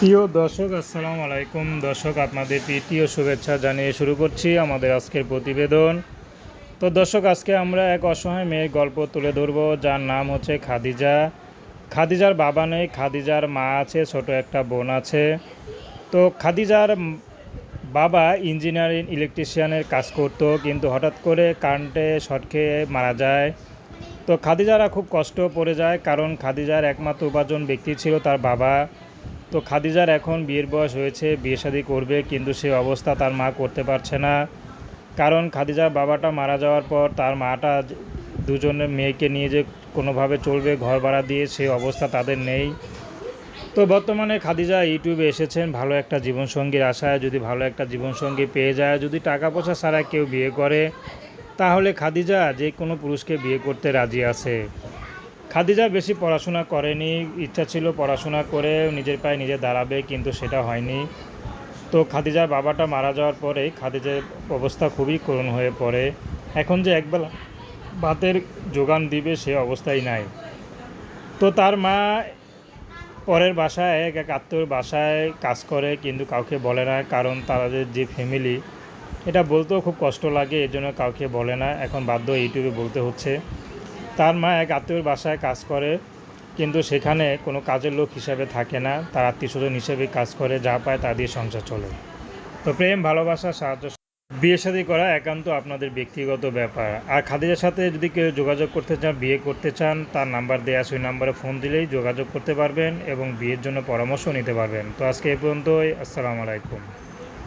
প্রিয় দর্শক, আসসালামু আলাইকুম। দর্শক, আপনাদের ও শুভেচ্ছা জানিয়ে শুরু করছি আমাদের আজকের প্রতিবেদন। তো দর্শক, আজকে আমরা এক অসহায় মেয়ের গল্প তুলে ধরবো। যার নাম হচ্ছে খাদিজা। খাদিজার বাবা নেই, খাদিজার মা আছে, ছোট একটা বোন আছে। তো খাদিজার বাবা ইঞ্জিনিয়ারিং ইলেকট্রিশিয়ানের কাজ করতো, কিন্তু হঠাৎ করে কারেন্টে শর্ট খেয়ে মারা যায়। তো খাদিজারা খুব কষ্ট পড়ে যায়, কারণ খাদিজার একমাত্র উপার্জন ব্যক্তি ছিল তার বাবা। তো খাদিজার এখন বিয়ের বয়স হয়েছে, বিয়ে শাদী করবে, কিন্তু সে অবস্থা তার মা করতে পারছে না। কারণ খাদিজার বাবাটা মারা যাওয়ার পর তার মাটা দুজনের মেয়েকে নিয়ে যে কোনোভাবে চলবে, ঘর ভাড়া দিয়ে সে অবস্থা তাদের নেই। তো বর্তমানে খাদিজা ইউটিউবে এসেছেন, ভালো একটা জীবনসঙ্গীর আশায়। যদি ভালো একটা জীবনসঙ্গী পেয়ে যায়, যদি টাকা পয়সা ছাড়া কেউ বিয়ে করে, তাহলে খাদিজা যে কোনো পুরুষকে বিয়ে করতে রাজি আছে। খাদিজা বেশি পড়াশোনা করেনি, ইচ্ছা ছিল পড়াশোনা করে নিজের পায়ে নিজে দাঁড়াবে, কিন্তু সেটা হয়নি। তো খাদিজার বাবাটা মারা যাওয়ার পরে খাদিজার অবস্থা খুবই করুণ হয়ে পড়ে। এখন যে একবেলা ভাতের যোগান দিবে সে অবস্থাই নাই। তো তার মা পরের বাসায়, এক এক আত্মীয় বাসায় কাজ করে, কিন্তু কাউকে বলে না, কারণ তাদের যে ফ্যামিলি এটা বলতেও খুব কষ্ট লাগে এই জন্য কাউকে বলে না। এখন বাধ্য ইউটিউবে বলতে হচ্ছে। তার মা এক আত্মীয়র বাসায় কাজ করে, কিন্তু সেখানে কোনো কাজের লোক হিসাবে থাকে না। তার আত্মীয় স্বজন হিসেবে কাজ করে, যা পায় তা দিয়ে সংসার চলে। তো প্রেম, ভালোবাসা, সাহায্য বিয়ে শাদী করা একান্ত আপনাদের ব্যক্তিগত ব্যাপার। আর খাদিজার সাথে যদি কেউ যোগাযোগ করতে চান, বিয়ে করতে চান, তার নাম্বার দেওয়া আছে ওই নাম্বারে ফোন দিলেই যোগাযোগ করতে পারবেন এবং বিয়ের জন্য পরামর্শ নিতে পারবেন। তো আজকে এ পর্যন্তই। আসসালামু আলাইকুম।